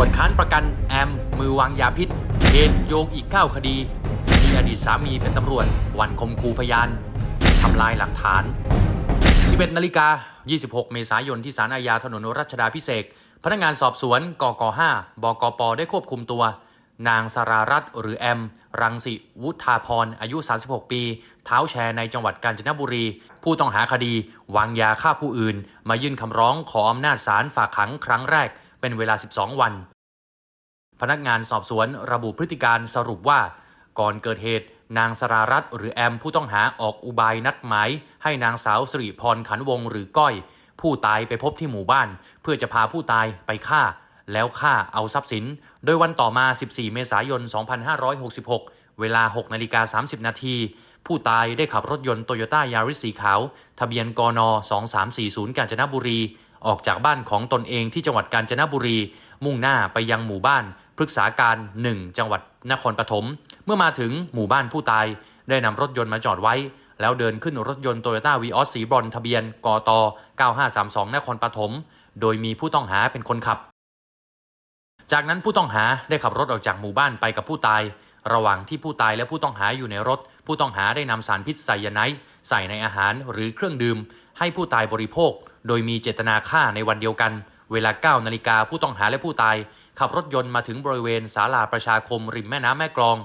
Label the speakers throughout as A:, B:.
A: วจค้านประกันแอม มือวางยาพิษเหตุโยงอีก 9 คดี มีอดีตสามีเป็นตำรวจ วันคมคูพยาน ทำลายหลักฐาน 11นาฬิกา 26 เมษายนที่ศาลอาญาถนนรัชดาพิเศษพนักงานสอบสวนกก5บกป ได้ควบคุมตัว นางสรารัตน์หรือแอม รังสิวุฒาพร อายุ 36 ปี เท้าแชร์ในจังหวัดกาญจนบุรี ผู้ต้องหาคดี วางยาฆ่าผู้อื่น มายื่นคำร้องขออำนาจศาลฝากขังครั้งแรกเป็นเวลา 12 วัน พนักงานสอบสวนระบุพฤติการสรุปว่า ก่อนเกิดเหตุ นางสรารัตน์หรือแอมผู้ต้องหาออกอุบายนัดหมาย ให้นางสาวสิริพรขันวงหรือก้อย ผู้ตายไปพบที่หมู่บ้าน เพื่อจะพาผู้ตายไปฆ่า แล้วฆ่าเอาทรัพย์สิน โดยวันต่อมา 14 เมษายน 2566 เวลา 6นาฬิกา30 นาทีผู้ตายได้ขับรถยนต์โตโยต้ายาริสสีขาว ทะเบียนกน 2340 กาญจนบุรี ออกจากบ้านของตนเองที่จังหวัดกาญจนบุรี มุ่งหน้าไปยังหมู่บ้านพฤกษาการ 1 จังหวัดนครปฐมเมื่อมาถึงหมู่บ้านผู้ตาย ได้นำรถยนต์มาจอดไว้ แล้วเดินขึ้นรถยนต์โตโยต้าวีออสสีบรอนทะเบียนกต9532 นครปฐมโดยมีผู้ต้องหาเป็นคนขับ จากนั้นผู้ต้องหาได้ขับรถออกจากหมู่บ้านไปกับผู้ตายระหว่างที่ผู้ตายและผู้ต้องหาอยู่ในรถ ผู้ต้องหาได้นำสารพิษไซยาไนด์ใส่ในอาหารหรือเครื่องดื่ม ให้ผู้ตายบริโภค โดยมีเจตนาฆ่าในวันเดียวกัน เวลา 9 นาฬิกาผู้ต้องหาและผู้ตาย ขับรถยนต์มาถึงบริเวณศาลาประชาคมริมแม่น้ำแม่กลอง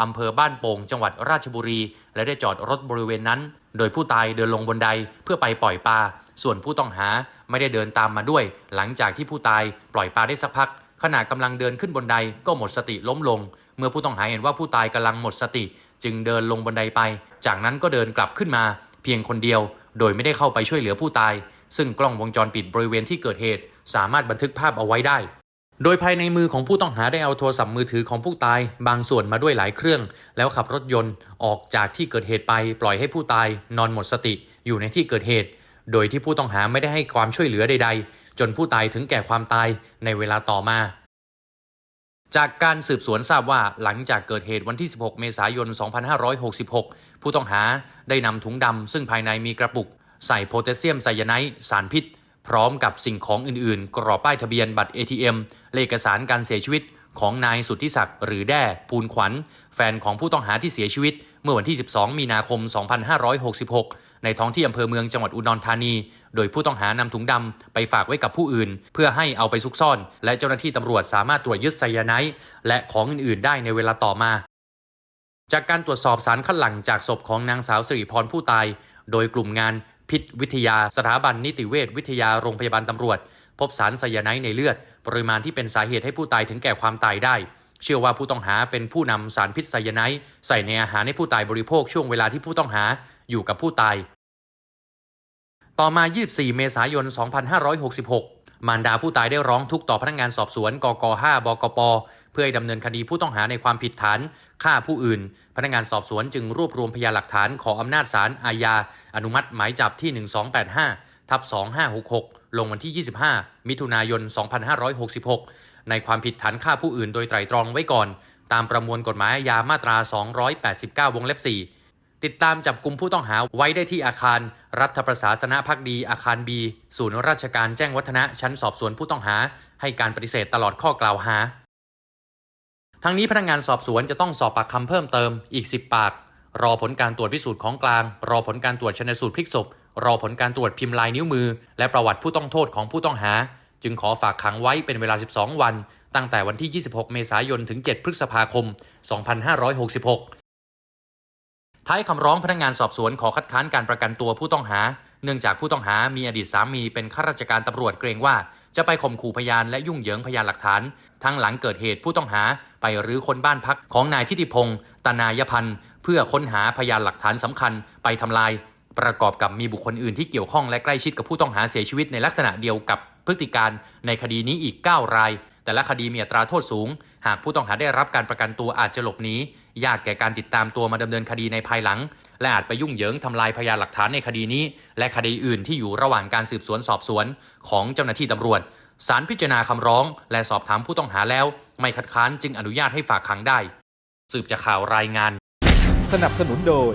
A: อำเภอบ้านโป่งจังหวัดราชบุรี และได้จอดรถบริเวณนั้น โดยผู้ตายเดินลงบนไดเพื่อไปปล่อยปลา ส่วนผู้ต้องหาไม่ได้เดินตามมาด้วย หลังจากที่ผู้ตายปล่อยปลาได้สักพัก ขณะกำลังเดินขึ้นบนไดก็หมดสติล้มลง เมื่อผู้ต้องหาเห็นว่าผู้ตายกำลังหมดสติ จึงเดินลงบนไดไป จากนั้นก็เดินกลับขึ้นมา เพียงคนเดียว โดยไม่ได้เข้าไปช่วยเหลือผู้ตาย ซึ่งกล้องวงจรปิดบริเวณที่เกิดเหตุ สามารถบันทึกภาพเอาไว้ได้ โดยภายในมือของผู้ต้องหาได้เอาโทรศัพท์มือถือของผู้ตาย บางส่วนมาด้วยหลายเครื่อง แล้วขับรถยนต์ออกจากที่เกิดเหตุไป ปล่อยให้ผู้ตาย นอนหมดสติอยู่ในที่เกิดเหตุ โดยที่ผู้ต้องหาไม่ได้ให้ความช่วยเหลือใด ๆ จนผู้ตายถึงแก่ความตายในเวลาต่อมา จากการสืบสวนทราบว่าหลังจากเกิดเหตุวันที่ 16 เมษายน 2566 ผู้ต้องหาได้นำถุงดำซึ่งภายในมีกระปุก ใส่โพแทสเซียมไซยาไนด์สารพิษ พร้อมกับสิ่งของอื่นๆ กรอบป้ายทะเบียนบัตร ATM เลขเอกสารการเสียชีวิต ของนายสุทธิศักดิ์หรือแด้ภูลขวัญ แฟนของผู้ต้องหาที่เสียชีวิต เมื่อวันที่ 12 มีนาคม 2566 ในท้องที่อำเภอเมืองจังหวัดอุดรธานี โดยผู้ต้องหานำถุงดำไปฝากไว้กับผู้อื่น เพื่อให้เอาไปซุกซ่อน และเจ้าหน้าที่ตำรวจสามารถตรวจยึดไซยาไนด์และของอื่น ๆ ได้ในเวลาต่อมาจากการตรวจสอบสารคัดหลั่งจากศพของนางสาวสิริพรผู้ตาย โดยกลุ่มงานพิษวิทยาสถาบันนิติเวชวิทยาโรงพยาบาลตำรวจ พบสารไซยาไนด์ในเลือด ปริมาณที่เป็นสาเหตุให้ผู้ตายถึงแก่ความตายได้ เชื่อว่าผู้ต้องหาเป็นผู้นำสารพิษไซยาไนด์ใส่ในอาหารให้ผู้ตายบริโภคช่วงเวลาที่ผู้ต้องหาอยู่กับผู้ตาย ต่อมา 24 เมษายน 2566 มารดาผู้ตายได้ร้องทุกข์ต่อพนักงานสอบสวนกก5บกปเพื่อให้ดำเนินคดีผู้ต้องหาในความผิดฐานฆ่าผู้อื่น พนักงานสอบสวนจึงรวบรวมพยานหลักฐานขออำนาจศาลอาญาอนุมัติหมายจับที่ 1285 ทับ2566 ลงวันที่ 25 มิถุนายน 2566 ในความผิดฐานฆ่าผู้อื่นโดยไตรตรองไว้ก่อน ตามประมวลกฎหมายอาญามาตรา 289 วงเล็บ 4 ติดตามจับกลุ่มผู้ต้องหาไว้ได้ที่อาคาร รัฐประศาสนพักดีอาคารบีศูนย์ราชการแจ้งวัฒนะชั้นสอบสวนผู้ต้องหา ให้การปฏิเสธตลอดข้อกล่าวหา ทั้งนี้พนักงานสอบสวนจะต้องสอบปากคำเพิ่มเติมอีก 10 ปาก รอผลการตรวจพิสูจน์ของกลาง รอผลการตรวจชนสูตรพลิกศพ รอผลการตรวจพิมพ์ลายนิ้วมือ และประวัติผู้ต้องโทษของผู้ต้องหา จึงขอฝากขังไว้เป็นเวลา 12 วัน ตั้งแต่วันที่ 26 เมษายน ถึง 7 พฤษภาคม 2566ท้ายคำร้องพนักงานสอบสวนขอคัดค้านการประกันตัวผู้ต้องหา เนื่องจากผู้ต้องหามีอดีตสามีเป็นข้าราชการตำรวจเกรงว่า จะไปข่มขู่พยานและยุ่งเหยิงพยานหลักฐาน ทั้งหลังเกิดเหตุผู้ต้องหาไปรื้อคนบ้านพักของนายทิติพงศ์ตนายพันธ์ เพื่อค้นหาพยานหลักฐานสำคัญไปทำลาย ประกอบกับมีบุคคลอื่นที่เกี่ยวข้องและใกล้ชิดกับผู้ต้องหาเสียชีวิตในลักษณะเดียวกับพฤติการในคดีนี้อีก 9 ราย แต่ละคดีมีอัตราโทษสูง หากผู้ต้องหาได้รับการประกันตัวอาจจะหลบหนียากแก่การติดตามตัวมาดำเนินคดีในภายหลัง และอาจไปยุ่งเหยิงทำลายพยานหลักฐานในคดีนี้ และคดีอื่นที่อยู่ระหว่างการสืบสวนสอบสวนของเจ้าหน้าที่ตำรวจศาลพิจารณาคำร้อง และสอบถามผู้ต้องหาแล้ว ไม่คัดค้านจึงอนุญาตให้ฝากขังได้ สืบจากข่าวรายงาน
B: สนับสนุนโดย